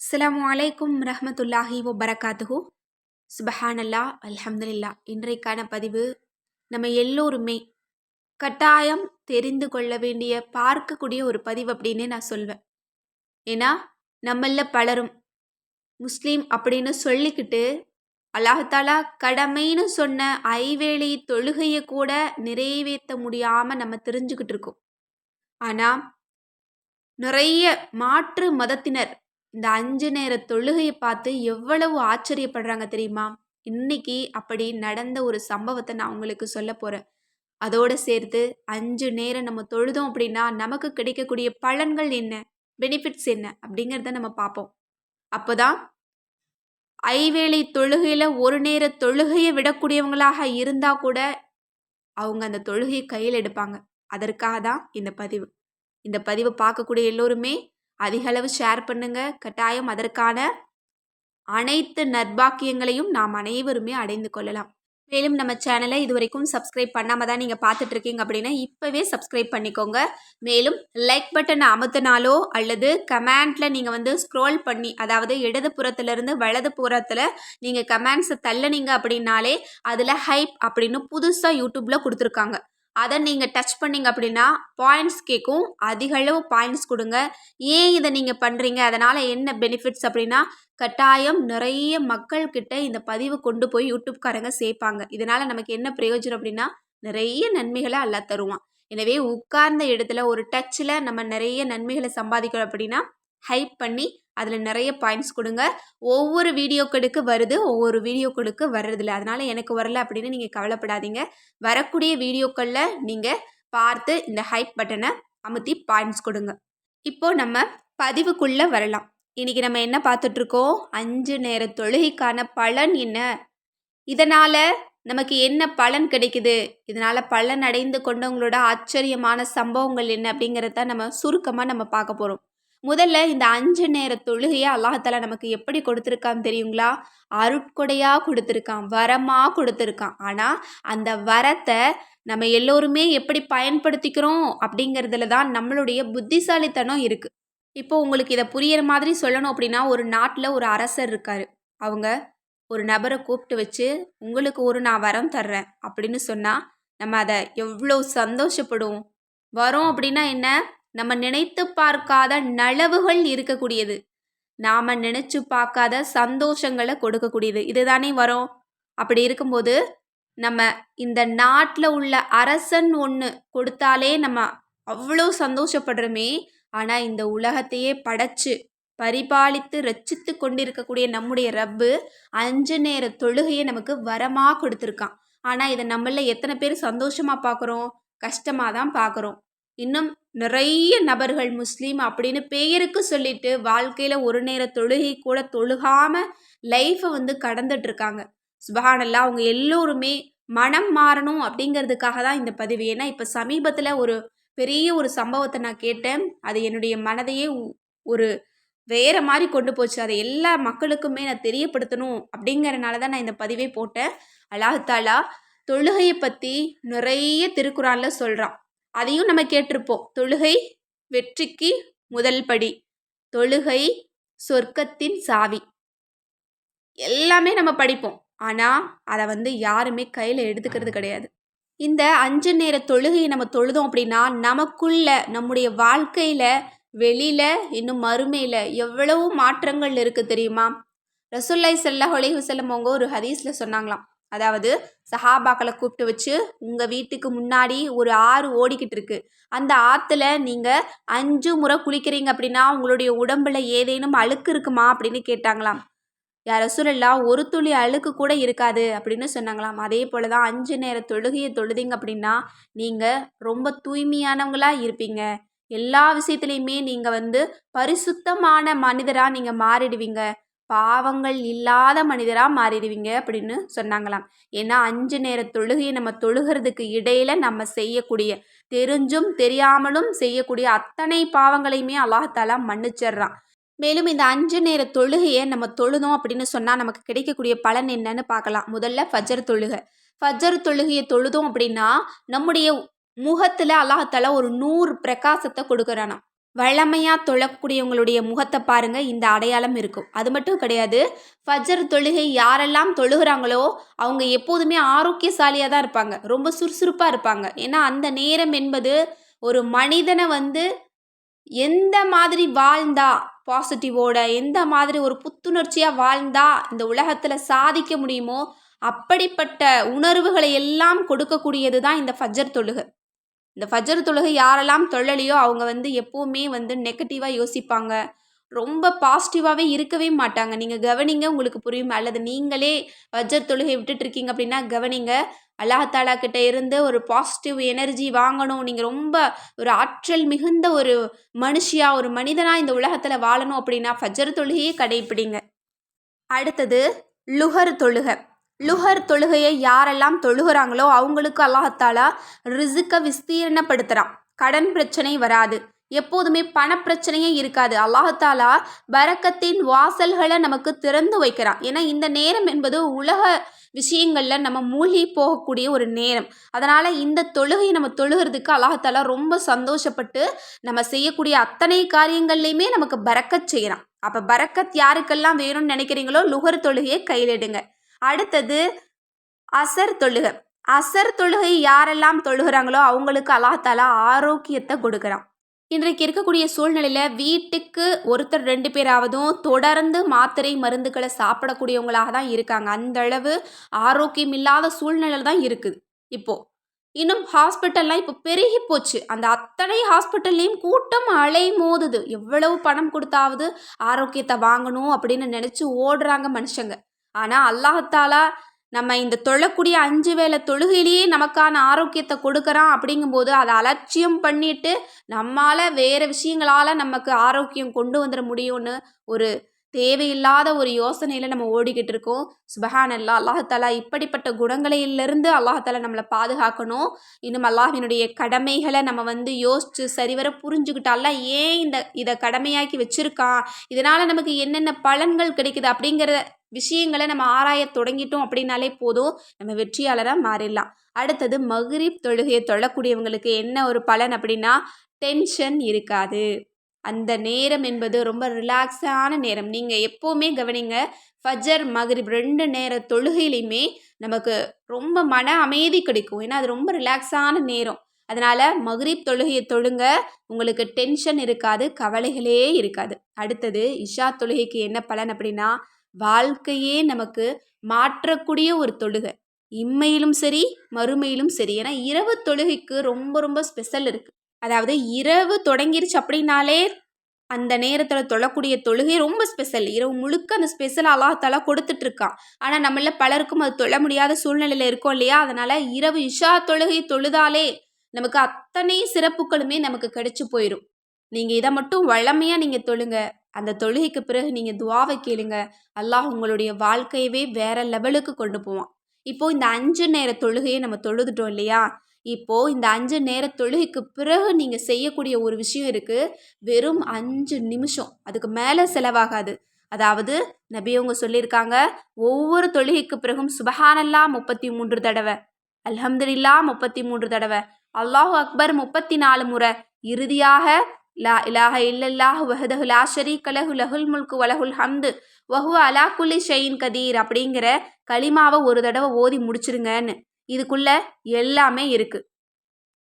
அஸ்லாம் அலைக்கும் ரஹமத்துல்லாஹி வபரகாத்துஹு. சுபஹானல்லா அல்ஹம்துலில்லா. இன்றைக்கான பதிவு நம்ம எல்லோருமே கட்டாயம் தெரிந்து கொள்ள வேண்டிய பார்க்கக்கூடிய ஒரு பதிவு அப்படின்னு நான் சொல்வேன். ஏன்னா நம்மள பலரும் முஸ்லீம் அப்படின்னு சொல்லிக்கிட்டு அல்லாஹாலா கடமைன்னு சொன்ன ஐவேளை தொழுகையை கூட நிறைவேற்ற முடியாமல் நம்ம தெரிஞ்சுக்கிட்டு இருக்கோம். ஆனால் நிறைய மாற்று மதத்தினர் இந்த அஞ்சு நேர தொழுகையை பார்த்து எவ்வளவு ஆச்சரியப்படுறாங்க தெரியுமா? இன்னைக்கு அப்படி நடந்த ஒரு சம்பவத்தை நான் உங்களுக்கு சொல்ல போகிறேன் அதோடு சேர்த்து அஞ்சு நேரம் நம்ம தொழுதோம் அப்படின்னா நமக்கு கிடைக்கக்கூடிய பலன்கள் என்ன? பெனிஃபிட்ஸ் என்ன? அப்படிங்கிறத நம்ம பார்ப்போம். அப்போதான் ஐவேளை தொழுகையில் ஒரு நேர தொழுகையை விடக்கூடியவங்களாக இருந்தால் கூட அவங்க அந்த தொழுகையை கையில் எடுப்பாங்க. அதற்காக தான் இந்த பதிவு. இந்த பதிவை பார்க்கக்கூடிய எல்லோருமே அதிகளவு ஷேர் பண்ணுங்க. கட்டாயம் அதற்கான அனைத்து நற்பாக்கியங்களையும் நாம் அனைவருமே அடைந்து கொள்ளலாம். மேலும் நம்ம சேனலை இது வரைக்கும் சப்ஸ்கிரைப் பண்ணாமல் தான் நீங்கள் பார்த்துட்டு இருக்கீங்க அப்படின்னா இப்போவே சப்ஸ்கிரைப் பண்ணிக்கோங்க. மேலும் லைக் பட்டனை அமுத்தினாலோ அல்லது கமெண்ட்டில் நீங்கள் வந்து ஸ்க்ரோல் பண்ணி அதாவது இடது புறத்துலேருந்து வலது புறத்தில் நீங்கள் கமெண்ட்ஸை தள்ளனீங்க அப்படின்னாலே அதில் ஹைப் அப்படின்னு புதுசாக யூடியூப்பில் கொடுத்துருக்காங்க. அதை நீங்கள் டச் பண்ணிங்க அப்படின்னா பாயிண்ட்ஸ் கேட்கும் அதிக அளவு பாயிண்ட்ஸ் கொடுங்க. ஏன் இதை நீங்கள் பண்ணுறீங்க அதனால் என்ன பெனிஃபிட்ஸ் அப்படின்னா கட்டாயம் நிறைய மக்கள்கிட்ட இந்த பதிவு கொண்டு போய் யூடியூப்காரங்க சேர்ப்பாங்க இதனால் நமக்கு என்ன பிரயோஜனம் அப்படின்னா நிறைய நன்மைகளை அல்ல தருவான். எனவே உட்கார்ந்த இடத்துல ஒரு டச்சில் நம்ம நிறைய நன்மைகளை சம்பாதிக்கிறோம் அப்படின்னா ஹைப் பண்ணி அதில் நிறைய பாயிண்ட்ஸ் கொடுங்க. ஒவ்வொரு வீடியோக்களுக்கு வருது ஒவ்வொரு வீடியோக்களுக்கு வர்றதில்ல. அதனால் எனக்கு வரல அப்படின்னு நீங்கள் கவலைப்படாதீங்க. வரக்கூடிய வீடியோக்களில் நீங்கள் பார்த்து இந்த ஹைப் பட்டனை அமுத்தி பாயிண்ட்ஸ் கொடுங்க. இப்போது நம்ம பதிவுக்குள்ளே வரலாம். இன்றைக்கி நம்ம என்ன பார்த்துட்ருக்கோம் அஞ்சு நேர தொழுகைக்கான பலன் என்ன? இதனால் நமக்கு என்ன பலன் கிடைக்குது? இதனால் பலன் அடைந்து கொண்டவங்களோட ஆச்சரியமான சம்பவங்கள் என்ன அப்படிங்கிறத நம்ம சுருக்கமாக நம்ம பார்க்க போகிறோம் முதல்ல இந்த அஞ்சு நேர தொழுகையை அல்லாஹால நமக்கு எப்படி கொடுத்துருக்கான்னு தெரியுங்களா? அருட்கொடையாக கொடுத்துருக்கான் வரமாக கொடுத்துருக்கான். ஆனால் அந்த வரத்தை நம்ம எல்லோருமே எப்படி பயன்படுத்திக்கிறோம் அப்படிங்கிறதுல தான் நம்மளுடைய புத்திசாலித்தனம் இருக்குது இப்போ உங்களுக்கு இதை புரியிற மாதிரி சொல்லணும் அப்படின்னா ஒரு நாட்டில் ஒரு அரசர் இருக்கார். அவங்க ஒரு நபரை கூப்பிட்டு வச்சு உங்களுக்கு ஒரு நான் வரம் தர்றேன் அப்படின்னு சொன்னால் நம்ம அதை எவ்வளோ சந்தோஷப்படுவோம்? வரோம் அப்படின்னா என்ன? நம்ம நினைத்து பார்க்காத நலவுகள் இருக்கக்கூடியது. நாம் நினச்சி பார்க்காத சந்தோஷங்களை கொடுக்கக்கூடியது. இதுதானே வரும். அப்படி இருக்கும்போது நம்ம இந்த நாட்டில் உள்ள அரசன் ஒன்று கொடுத்தாலே நம்ம அவ்வளோ சந்தோஷப்படுறோமே. ஆனால் இந்த உலகத்தையே படைச்சு பரிபாலித்து ரச்சித்து கொண்டிருக்கக்கூடிய நம்முடைய ரப்பு அஞ்சு நேர தொழுகையை நமக்கு வரமாக கொடுத்துருக்கான். ஆனால் இதை நம்மள எத்தனை பேர் சந்தோஷமாக பார்க்குறோம் கஷ்டமாக தான் பார்க்குறோம் இன்னும் நிறைய நபர்கள் முஸ்லீம் அப்படின்னு பெயருக்கு சொல்லிட்டு வாழ்க்கையில் ஒரு நேர தொழுகை கூட தொழுகாம லைஃப்பை வந்து கடந்துட்டு இருக்காங்க சுபஹானல்லா அவங்க எல்லோருமே மனம் மாறணும் அப்படிங்கிறதுக்காக தான் இந்த பதிவு. ஏன்னா இப்போ சமீபத்தில் ஒரு பெரிய ஒரு சம்பவத்தை நான் கேட்டேன். அது என்னுடைய மனதையே ஒரு வேற மாதிரி கொண்டு போச்சு. அதை எல்லா மக்களுக்குமே நான் தெரியப்படுத்தணும் அப்படிங்கிறனால தான் நான் இந்த பதிவே போட்டேன். அல்லாஹாலா தொழுகையை பற்றி நிறைய திருக்குறானில் சொல்கிறான் அதையும் நம்ம கேட்டிருப்போம். தொழுகை வெற்றிக்கு முதல் படி. தொழுகை சொர்க்கத்தின் சாவி. எல்லாமே நம்ம படிப்போம். ஆனால் அதை வந்து யாருமே கையில் எடுத்துக்கிறது கிடையாது. இந்த அஞ்சு நேர தொழுகையை நம்ம தொழுதோம் அப்படின்னா நமக்குள்ள நம்முடைய வாழ்க்கையில் வெளியில் இன்னும் மறுமையில் எவ்வளவு மாற்றங்கள் இருக்குது தெரியுமா? ரசுல்லை சல்லாஹ் அலைஹுசல்லம் அவங்க ஒரு ஹதீஸில் சொன்னாங்களாம். அதாவது சஹாபாக்களை கூப்பிட்டு வச்சு உங்கள் வீட்டுக்கு முன்னாடி ஒரு ஆறு ஓடிக்கிட்டு இருக்கு. அந்த ஆற்றுல நீங்கள் அஞ்சு முறை குளிக்கிறீங்க அப்படின்னா உங்களுடைய உடம்புல ஏதேனும் அழுக்கு இருக்குமா அப்படின்னு கேட்டாங்களாம். யார் ரசூலல்லா ஒரு துளி அழுக்கு கூட இருக்காது அப்படின்னு சொன்னாங்களாம். அதே போல் தான் அஞ்சு நேர தொழுகையை தொழுதிங்க அப்படின்னா நீங்கள் ரொம்ப தூய்மையானவங்களாக இருப்பீங்க. எல்லா விஷயத்துலையுமே நீங்கள் வந்து பரிசுத்தமான மனிதராக நீங்கள் மாறிடுவீங்க. பாவங்கள் இல்லாத மனிதராக மாறிடுவீங்க அப்படின்னு சொன்னாங்களாம். ஏன்னா அஞ்சு நேர தொழுகையை நம்ம தொழுகிறதுக்கு இடையில நம்ம செய்யக்கூடிய தெரிஞ்சும் தெரியாமலும் செய்யக்கூடிய அத்தனை பாவங்களையுமே அல்லாஹாலா மன்னிச்சிடுறான். மேலும் இந்த அஞ்சு நேர தொழுகையை நம்ம தொழுதோம் அப்படின்னு சொன்னால் நமக்கு கிடைக்கக்கூடிய பலன் என்னன்னு பார்க்கலாம். முதல்ல ஃபஜர் தொழுகை. ஃபஜர் தொழுகையை தொழுதோம் அப்படின்னா நம்முடைய முகத்தில் அல்லாஹால ஒரு நூறு பிரகாசத்தை கொடுக்குறானா வழமையாக தொழக்கூடியவங்களுடைய முகத்தை பாருங்கள் இந்த அடையாளம் இருக்கும். அது மட்டும் கிடையாது ஃபஜர் தொழுகை யாரெல்லாம் தொழுகிறாங்களோ அவங்க எப்போதுமே ஆரோக்கியசாலியாக தான் இருப்பாங்க. ரொம்ப சுறுசுறுப்பாக இருப்பாங்க. ஏன்னா அந்த நேரம் என்பது ஒரு மனிதனை வந்து எந்த மாதிரி வாழ்ந்தா பாசிட்டிவோட எந்த மாதிரி ஒரு புத்துணர்ச்சியாக வாழ்ந்தா இந்த உலகத்தில் சாதிக்க முடியுமோ அப்படிப்பட்ட உணர்வுகளை எல்லாம் கொடுக்கக்கூடியது தான் இந்த ஃபஜர் தொழுகை. இந்த ஃபஜர் தொழுகை யாரெல்லாம் தொழலையோ அவங்க வந்து எப்போவுமே வந்து நெகட்டிவாக யோசிப்பாங்க. ரொம்ப பாசிட்டிவாகவே இருக்கவே மாட்டாங்க. நீங்கள் கவனிங்க உங்களுக்கு புரியும். அல்லது நீங்களே ஃபஜர் தொழுகை விட்டுட்ருக்கீங்க அப்படின்னா கவனிங்க. அல்லாஹாலா கிட்ட இருந்து ஒரு பாசிட்டிவ் எனர்ஜி வாங்கணும். நீங்கள் ரொம்ப ஒரு ஆற்றல் மிகுந்த ஒரு மனுஷியாக ஒரு மனிதனாக இந்த உலகத்தில் வாழணும் அப்படின்னா ஃபஜர் தொழுகையே கடைப்பிடிங்க. அடுத்தது லுகர் தொழுகை. லுஹர் தொழுகையை யாரெல்லாம் தொழுகிறாங்களோ அவங்களுக்கு அல்லாஹத்தாலா ரிசுக்கை விஸ்தீரணப்படுத்துகிறான் கடன் பிரச்சனை வராது. எப்போதுமே பணப்பிரச்சனையே இருக்காது. அல்லாஹத்தாலா பரக்கத்தின் வாசல்களை நமக்கு திறந்து வைக்கிறான். ஏன்னா இந்த நேரம் என்பது உலக விஷயங்களில் நம்ம மூழ்கி போகக்கூடிய ஒரு நேரம். அதனால் இந்த தொழுகையை நம்ம தொழுகிறதுக்கு அல்லாஹத்தாலா ரொம்ப சந்தோஷப்பட்டு நம்ம செய்யக்கூடிய அத்தனை காரியங்கள்லையுமே நமக்கு பறக்கச் செய்கிறான் அப்போ பறக்கத் யாருக்கெல்லாம் வேணும்னு நினைக்கிறீங்களோ லுகர் தொழுகையை கையிலிடுங்க. அடுத்தது அசர் தொழுகை. அசர் தொழுகை யாரெல்லாம் தொழுகிறாங்களோ அவங்களுக்கு அல்லாஹாலா ஆரோக்கியத்தை கொடுக்குறான். இன்றைக்கு இருக்கக்கூடிய சூழ்நிலையில் வீட்டுக்கு ஒருத்தர் ரெண்டு பேராவதும் தொடர்ந்து மாத்திரை மருந்துகளை சாப்பிடக்கூடியவங்களாக தான் இருக்காங்க. அந்த அளவு ஆரோக்கியம் இல்லாத சூழ்நிலை தான் இருக்குது. இப்போது இன்னும் ஹாஸ்பிட்டல்லாம் இப்போ பெருகி போச்சு. அந்த அத்தனை ஹாஸ்பிட்டல்லையும் கூட்டம் அலை மோதுது எவ்வளவு பணம் கொடுத்தாவது ஆரோக்கியத்தை வாங்கணும் அப்படின்னு நினச்சி ஓடுறாங்க மனுஷங்க. ஆனால் அல்லாஹத்தாலா நம்ம இந்த தொழக்கூடிய அஞ்சு வேலை தொழுகையிலேயே நமக்கான ஆரோக்கியத்தை கொடுக்குறான் அப்படிங்கும்போது அதை அலட்சியம் பண்ணிட்டு நம்மால் வேறு விஷயங்களால் நமக்கு ஆரோக்கியம் கொண்டு வந்துட முடியும்னு ஒரு தேவையில்லாத ஒரு யோசனையில் நம்ம ஓடிக்கிட்டு இருக்கோம். சுபஹான் அல்லா அல்லாஹாலா இப்படிப்பட்ட குணங்களிலிருந்து அல்லாஹாலா நம்மளை பாதுகாக்கணும். இன்னும் அல்லாஹினுடைய கடமைகளை நம்ம வந்து யோசித்து சரிவர புரிஞ்சுக்கிட்டால ஏன் இந்த இதை கடமையாக்கி வச்சுருக்கான்? இதனால் நமக்கு என்னென்ன பலன்கள் கிடைக்குது அப்படிங்கிற விஷயங்களை நம்ம ஆராய தொடங்கிட்டோம் அப்படின்னாலே போதும். நம்ம வெற்றியாளராக மாறிடலாம். அடுத்தது மகிரிப் தொழுகையை தொழக்கூடியவங்களுக்கு என்ன ஒரு பலன் அப்படின்னா டென்ஷன் இருக்காது. அந்த நேரம் என்பது ரொம்ப ரிலாக்ஸான நேரம். நீங்கள் எப்போவுமே கவனிங்க ஃபஜர் மகரிப் ரெண்டு நேர தொழுகையிலையுமே நமக்கு ரொம்ப மன அமைதி கிடைக்கும். ஏன்னா அது ரொம்ப ரிலாக்ஸான நேரம். அதனால் மகரீப் தொழுகையை தொழுங்க. உங்களுக்கு டென்ஷன் இருக்காது கவலைகளே இருக்காது. அடுத்தது இஷா தொழுகைக்கு என்ன பலன் அப்படின்னா வாழ்க்கையே நமக்கு மாற்றக்கூடிய ஒரு தொழுகை. இம்மையிலும் சரி மறுமையிலும் சரி. ஏன்னா இரவு தொழுகைக்கு ரொம்ப ரொம்ப ஸ்பெஷல் இருக்குது அதாவது இரவு தொடங்கிருச்சு அப்படின்னாலே அந்த நேரத்தில் தொழக்கூடிய தொழுகை ரொம்ப ஸ்பெஷல் இரவு முழுக்க அந்த ஸ்பெஷல் அல்லாஹாலா கொடுத்துட்ருக்கான். ஆனால் நம்மள பலருக்கும் அது தொழ முடியாத சூழ்நிலையில் இருக்கோம் இல்லையா? அதனால் இரவு இஷா தொழுகை தொழுதாலே நமக்கு அத்தனை சிறப்புகளுமே நமக்கு கிடைச்சி போயிடும் நீங்கள் இதை மட்டும் வளமையாக நீங்கள் தொழுங்க. அந்த தொழுகைக்கு பிறகு நீங்கள் துவாவை கேளுங்க. அல்லாஹ் உங்களுடைய வாழ்க்கையவே வேற லெவலுக்கு கொண்டு போவான். இப்போது இந்த அஞ்சு நேர தொழுகையை நம்ம தொழுதுட்டோம் இல்லையா? இப்போது இந்த அஞ்சு நேர தொழுகைக்கு பிறகு நீங்கள் செய்யக்கூடிய ஒரு விஷயம் இருக்குது வெறும் அஞ்சு நிமிஷம். அதுக்கு மேலே செலவாகாது. அதாவது நபியவங்க சொல்லியிருக்காங்க ஒவ்வொரு தொழுகைக்கு பிறகும் சுபஹானல்லா முப்பத்தி மூன்று தடவை. அல்ஹம்துல்லா முப்பத்தி மூன்று தடவை. அல்லாஹு அக்பர் முப்பத்தி நாலு முறை. இறுதியாக லா இலாஹ இல்லல்லாஹ் வஹதஹு லா ஷரீக் லஹு லஹுல் முல்கு வலஹுல் ஹம்து வஹு அலா குல்லி ஷெயின் கதீர் அப்படிங்கிற களிமாவை ஒரு தடவை ஓதி முடிச்சிருங்கன்னு இதுக்குள்ள எல்லாமே இருக்குது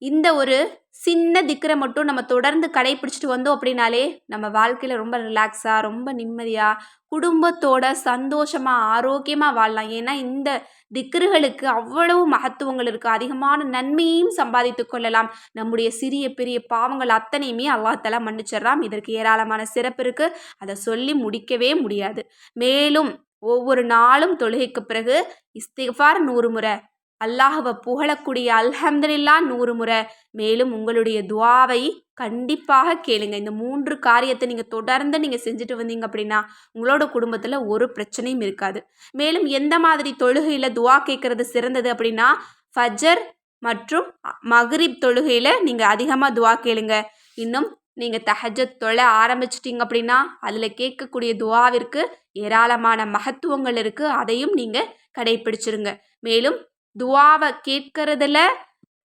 இந்த ஒரு சின்ன திக்கரை மட்டும் நம்ம தொடர்ந்து கடைப்பிடிச்சிட்டு வந்தோம் அப்படின்னாலே நம்ம வாழ்க்கையில் ரொம்ப ரிலாக்ஸாக ரொம்ப நிம்மதியாக குடும்பத்தோட சந்தோஷமாக ஆரோக்கியமாக வாழலாம். ஏன்னா இந்த திக்கர்களுக்கு அவ்வளவு மகத்துவங்கள் இருக்குது அதிகமான நன்மையும் சம்பாதித்து கொள்ளலாம். நம்முடைய சிறிய பெரிய பாவங்கள் அத்தனையுமே அல்லாஹாலா மன்னிச்சிடலாம் இதற்கு ஏராளமான சிறப்பு இருக்குது அதை சொல்லி முடிக்கவே முடியாது. மேலும் ஒவ்வொரு நாளும் தொழுகைக்கு பிறகு இஸ்திஃபார் நூறு முறை. அல்லாஹுவை புகழக்கூடிய அல்ஹம்துலில்லா நூறு முறை மேலும் உங்களுடைய துவாவை கண்டிப்பாக கேளுங்க. இந்த மூன்று காரியத்தை நீங்கள் தொடர்ந்து நீங்கள் செஞ்சுட்டு வந்தீங்க அப்படின்னா உங்களோட குடும்பத்தில் ஒரு பிரச்சனையும் இருக்காது. மேலும் எந்த மாதிரி தொழுகையில் துவா கேட்குறது சிறந்தது அப்படின்னா ஃபஜர் மற்றும் மகரிப் தொழுகையில் நீங்கள் அதிகமாக துவா கேளுங்க. இன்னும் நீங்கள் தஹஜத் தொலை ஆரம்பிச்சிட்டிங்க அப்படின்னா அதில் கேட்கக்கூடிய துவாவிற்கு ஏராளமான மகத்துவங்கள் இருக்குது அதையும் நீங்கள் கடைபிடிச்சிருங்க மேலும் துவாவை கேட்கறதுல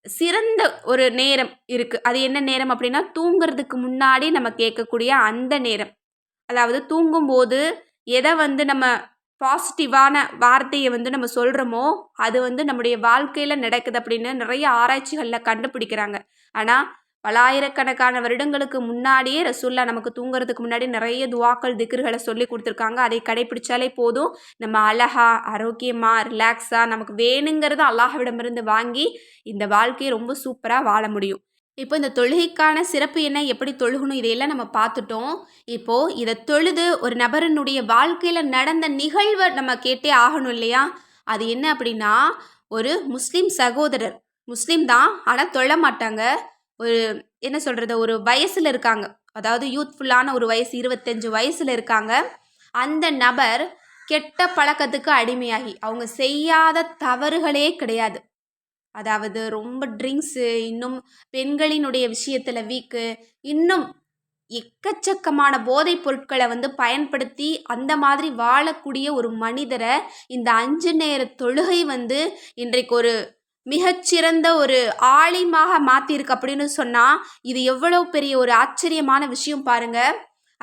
சிறந்த ஒரு நேரம் இருக்குது அது என்ன நேரம் அப்படின்னா தூங்குறதுக்கு முன்னாடி நம்ம கேட்கக்கூடிய அந்த நேரம். அதாவது தூங்கும்போது எதை வந்து நம்ம பாசிட்டிவான வார்த்தையை வந்து நம்ம சொல்கிறோமோ அது வந்து நம்முடைய வாழ்க்கையில் நடக்குது அப்படின்னு நிறைய ஆராய்ச்சிகளில் கண்டுபிடிக்கிறாங்க. ஆனால் பலாயிரக்கணக்கான வருடங்களுக்கு முன்னாடியே ரசுல்லா நமக்கு தூங்குறதுக்கு முன்னாடி நிறைய துவாக்கள் திக்ருகளை சொல்லி கொடுத்துருக்காங்க. அதை கடைப்பிடிச்சாலே போதும். நம்ம அழகா ஆரோக்கியமாக ரிலாக்ஸாக நமக்கு வேணுங்கிறத அல்லாஹ்விடமிருந்து வாங்கி இந்த வாழ்க்கையை ரொம்ப சூப்பராக வாழ முடியும். இப்போ இந்த தொழுகைக்கான சிறப்பு என்ன? எப்படி தொழுகணும்? இதையெல்லாம் நம்ம பார்த்துட்டோம். இப்போது இதை தொழுது ஒரு நபரினுடைய வாழ்க்கையில் நடந்த நிகழ்வை நம்ம கேட்டே ஆகணும் இல்லையா? அது என்ன அப்படின்னா ஒரு முஸ்லீம் சகோதரர் முஸ்லீம் தான் ஆனால் தொழ மாட்டாங்க. ஒரு என்ன சொல்கிறது ஒரு வயசில் இருக்காங்க. அதாவது யூத்ஃபுல்லான ஒரு வயசு இருபத்தஞ்சு வயசில் இருக்காங்க. அந்த நபர் கெட்ட பழக்கத்துக்கு அடிமையாகி அவங்க செய்யாத தவறுகளே கிடையாது. அதாவது ரொம்ப ட்ரிங்க்ஸு இன்னும் பெண்களினுடைய விஷயத்தில் வீக்கு இன்னும் எக்கச்சக்கமான போதைப் பொருட்களை வந்து பயன்படுத்தி அந்த மாதிரி வாழக்கூடிய ஒரு மனிதரை இந்த அஞ்சு நேர தொழுகை வந்து இன்றைக்கு ஒரு மிகச்சிறந்த ஒரு ஆலிமாக மாற்றிருக்கு அப்படின்னு சொன்னால் இது எவ்வளோ பெரிய ஒரு ஆச்சரியமான விஷயம் பாருங்கள்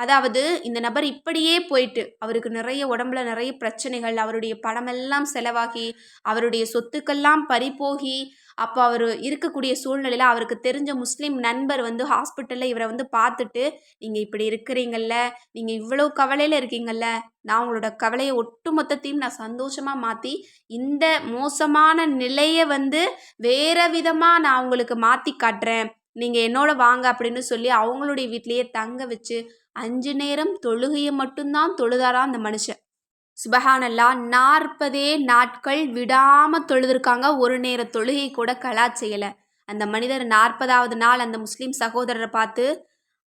அதாவது இந்த நபர் இப்படியே போயிட்டு அவருக்கு நிறைய உடம்புல நிறைய பிரச்சனைகள் அவருடைய பணமெல்லாம் செலவாகி அவருடைய சொத்துக்கெல்லாம் பறிபோகி அப்போ அவர் இருக்கக்கூடிய சூழ்நிலையில் அவருக்கு தெரிஞ்ச முஸ்லீம் நண்பர் வந்து ஹாஸ்பிட்டலில் இவரை வந்து பார்த்துட்டு நீங்கள் இப்படி இருக்கிறீங்கல்ல நீங்கள் இவ்வளோ கவலையில் இருக்கீங்கல்ல நான் உங்களோட கவலையை ஒட்டு மொத்தத்தையும் நான் சந்தோஷமாக மாற்றி இந்த மோசமான நிலையை வந்து வேறு விதமாக நான் உங்களுக்கு மாற்றி காட்டுறேன். நீங்கள் என்னோட வாங்க அப்படின்னு சொல்லி அவங்களுடைய வீட்லேயே தங்க வச்சு அஞ்சு நேரம் தொழுகையை மட்டும்தான் தொழுதாராம் அந்த மனுஷன். சுபஹானல்லா நாற்பதே நாட்கள் விடாமல் தொழுதுருக்காங்க. ஒரு நேர தொழுகை கூட கலா செய்யலை. அந்த மனிதர் நாற்பதாவது நாள் அந்த முஸ்லீம் சகோதரரை பார்த்து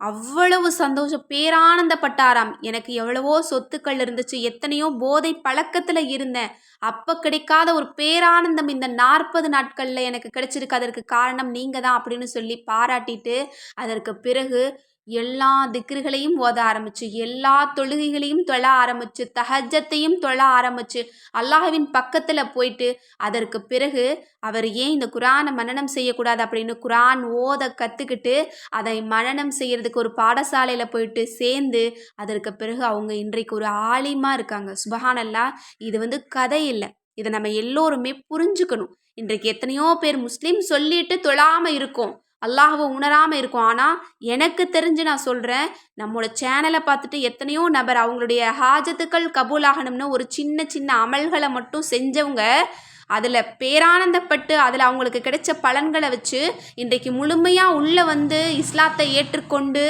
அவ்வளவு சந்தோஷம். பேரானந்தப்பட்டாராம் எனக்கு எவ்வளவோ சொத்துக்கள் இருந்துச்சு. எத்தனையோ போதை பழக்கத்தில் இருந்தேன். அப்போ கிடைக்காத ஒரு பேரானந்தம் இந்த நாற்பது நாட்களில் எனக்கு கிடைச்சிருக்கு. அதற்கு காரணம் நீங்கள் தான் அப்படின்னு சொல்லி பாராட்டிட்டு அதற்கு பிறகு எல்லா திக்ருகளையும் ஓத ஆரம்பிச்சு எல்லா தொழுகைகளையும் தொழ ஆரம்பிச்சு தஹஜத்தையும் தொழ ஆரம்பிச்சு அல்லாஹ்வின் பக்கத்தில் போயிட்டு அதற்கு பிறகு அவர் ஏன் இந்த குரானை மனநம் செய்யக்கூடாது அப்படின்னு குரான் ஓத கற்றுக்கிட்டு அதை மனநம் செய்கிறதுக்கு ஒரு பாடசாலையில் போயிட்டு சேர்ந்து அதற்கு பிறகு அவங்க இன்றைக்கு ஒரு ஆலிமாக இருக்காங்க. சுபஹானல்லா இது வந்து கதை இல்லை. இதை நம்ம எல்லோருமே புரிஞ்சுக்கணும். இன்றைக்கு எத்தனையோ பேர் முஸ்லீம் சொல்லிட்டு தொழாமல் இருக்கோம். அல்லாஹவை உணராமல் இருக்கும். ஆனால் எனக்கு தெரிஞ்சு நான் சொல்கிறேன் நம்மளோட சேனலை பார்த்துட்டு எத்தனையோ நபர் அவங்களுடைய ஹாஜத்துக்கள் கபூலாகணும்னு ஒரு சின்ன சின்ன அமல்களை மட்டும் செஞ்சவங்க அதில் பேரானந்தப்பட்டு அதில் அவங்களுக்கு கிடைச்ச பலன்களை வச்சு இன்றைக்கு முழுமையாக உள்ளே வந்து இஸ்லாத்தை ஏற்றுக்கொண்டு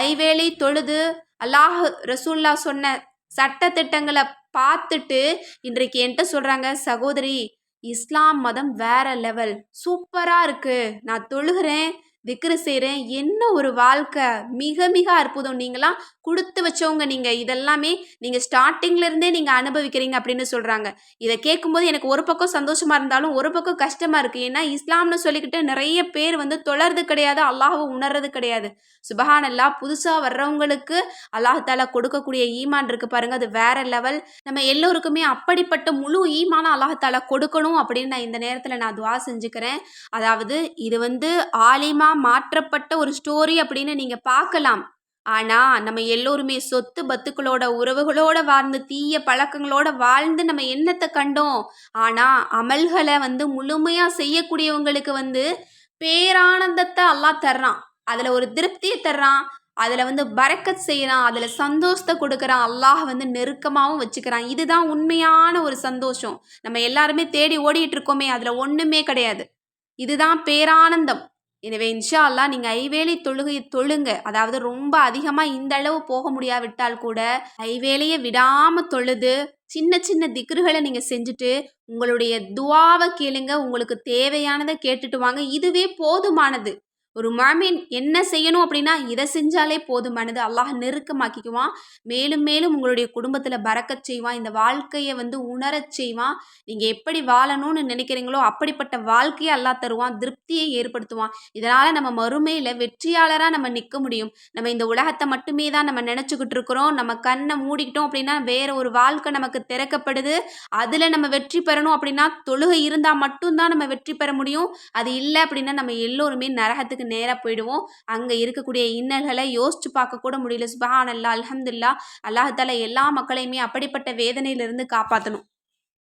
ஐவேளை தொழுது அல்லாஹ் ரசூல்லா சொன்ன சட்ட திட்டங்களை பார்த்துட்டு இன்றைக்கு என்கிட்ட சொல்கிறாங்க சகோதரி இஸ்லாம் மதம் வேற லெவல் சூப்பராக இருக்குது நான் தொழுகிறேன். திக்ரு செய்கிறேன் என்ன ஒரு வாழ்க்கை. மிக மிக அற்புதம். நீங்களாம் கொடுத்து வச்சவங்க நீங்கள் இதெல்லாமே நீங்கள் ஸ்டார்டிங்லேருந்தே நீங்கள் அனுபவிக்கிறீங்க அப்படின்னு சொல்கிறாங்க இதை கேட்கும்போது எனக்கு ஒரு பக்கம் சந்தோஷமாக இருந்தாலும் ஒரு பக்கம் கஷ்டமாக இருக்குது ஏன்னா இஸ்லாம்னு சொல்லிக்கிட்டு நிறைய பேர் வந்து தொடர்றது கிடையாது. அல்லாஹவை உணர்றது கிடையாது. சுபஹானல்லா புதுசாக வர்றவங்களுக்கு அல்லாஹால கொடுக்கக்கூடிய ஈமான் இருக்குது பாருங்கள் அது வேற லெவல் நம்ம எல்லோருக்குமே அப்படிப்பட்ட முழு ஈமான அல்லாஹால கொடுக்கணும் அப்படின்னு நான் இந்த நேரத்தில் நான் துவா செஞ்சுக்கிறேன். அதாவது இது வந்து ஆலிமா மாற்றப்பட்ட ஒரு ஸ்டோரி அப்படின்னு நீங்கள் பார்க்கலாம். ஆனால் நம்ம எல்லோருமே சொத்து பத்துக்களோட உறவுகளோட வாழ்ந்து தீய பழக்கங்களோட வாழ்ந்து நம்ம என்னத்தை கண்டோம். ஆனால் அமல்களை வந்து முழுமையாக செய்யக்கூடியவங்களுக்கு வந்து பேரானந்தத்தை எல்லாம் தர்றான். அதில் ஒரு திருப்தியை தர்றான். அதில் வந்து பறக்கத் செய்கிறான் அதில் சந்தோஷத்தை கொடுக்குறான். அல்லாஹ் வந்து நெருக்கமாகவும் வச்சுக்கிறான். இதுதான் உண்மையான ஒரு சந்தோஷம். நம்ம எல்லாருமே தேடி ஓடிட்டு இருக்கோமே அதில் ஒன்றுமே கிடையாது. இதுதான் பேரானந்தம். எனவே இன்ஷா அல்லா நீங்கள் ஐவேளை தொழுகையை தொழுங்க. அதாவது ரொம்ப அதிகமாக இந்த அளவு போக முடியாவிட்டால் கூட ஐவேளையை விடாமல் தொழுது சின்ன சின்ன திக்ருகளை நீங்கள் செஞ்சுட்டு உங்களுடைய துவாவை கேளுங்க. உங்களுக்கு தேவையானதை கேட்டுட்டு வாங்க. இதுவே போதுமானது. ஒரு மாமீன் என்ன செய்யணும் அப்படின்னா இதை செஞ்சாலே போதுமானது அல்லாஹ் நெருக்கமாக்கிக்குவான். மேலும் மேலும் உங்களுடைய குடும்பத்தில் பறக்கச் செய்வான். இந்த வாழ்க்கையை வந்து உணரச் செய்வான். நீங்கள் எப்படி வாழணும்னு நினைக்கிறீங்களோ அப்படிப்பட்ட வாழ்க்கையை அல்லாஹ் தருவான். திருப்தியை ஏற்படுத்துவான். இதனால் நம்ம மறுமையில் வெற்றியாளராக நம்ம நிற்க முடியும். நம்ம இந்த உலகத்தை மட்டுமே தான் நம்ம நினச்சிக்கிட்டு இருக்கிறோம். நம்ம கண்ணை மூடிக்கிட்டோம் அப்படின்னா வேற ஒரு வாழ்க்கை நமக்கு திறக்கப்படுது. அதில் நம்ம வெற்றி பெறணும் அப்படின்னா தொழுகை இருந்தால் மட்டும்தான் நம்ம வெற்றி பெற முடியும். அது இல்லை அப்படின்னா நம்ம எல்லோருமே நரகத்துக்கு நேராக போயிடுவோம். அங்கே இருக்கக்கூடிய இன்னல்களை யோசிச்சு பார்க்க கூட முடியல. சுபஹான் அல்லா அலமதுல்லா அல்லாஹால எல்லா மக்களையுமே அப்படிப்பட்ட வேதனையிலிருந்து காப்பாற்றணும்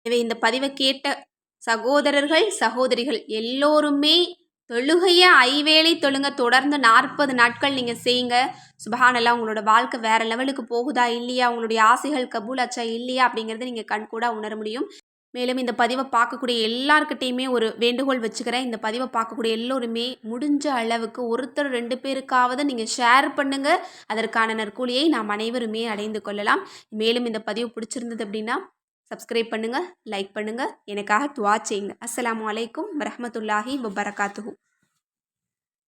எனவே இந்த பதிவை கேட்ட சகோதரர்கள் சகோதரிகள் எல்லோருமே தொழுகைய ஐவேளை தொழுங்க. தொடர்ந்து நாற்பது நாட்கள் நீங்கள் செய்யுங்க. சுபஹானல்லா உங்களோட வாழ்க்கை வேறு லெவலுக்கு போகுதா இல்லையா? உங்களுடைய ஆசைகள் கபூல் அச்சா இல்லையா? அப்படிங்கிறத நீங்கள் கண் கூட உணர முடியும். மேலும் இந்த பதிவை பார்க்கக்கூடிய எல்லாருக்கிட்டேயுமே ஒரு வேண்டுகோள் வச்சுக்கிறேன். இந்த பதிவை பார்க்கக்கூடிய எல்லோருமே முடிஞ்ச அளவுக்கு ஒருத்தர் ரெண்டு பேருக்காவது நீங்கள் ஷேர் பண்ணுங்கள் அதற்கான நற்கூலியை நாம் அனைவருமே அடைந்து கொள்ளலாம். மேலும் இந்த பதிவு பிடிச்சிருந்தது அப்படின்னா சப்ஸ்கிரைப் பண்ணுங்கள் லைக் பண்ணுங்கள் எனக்காக துவா செய்யுங்க. அஸ்லாம் வலைக்கும் வரமத்துல்லாஹி வபரகாத்துஹூ.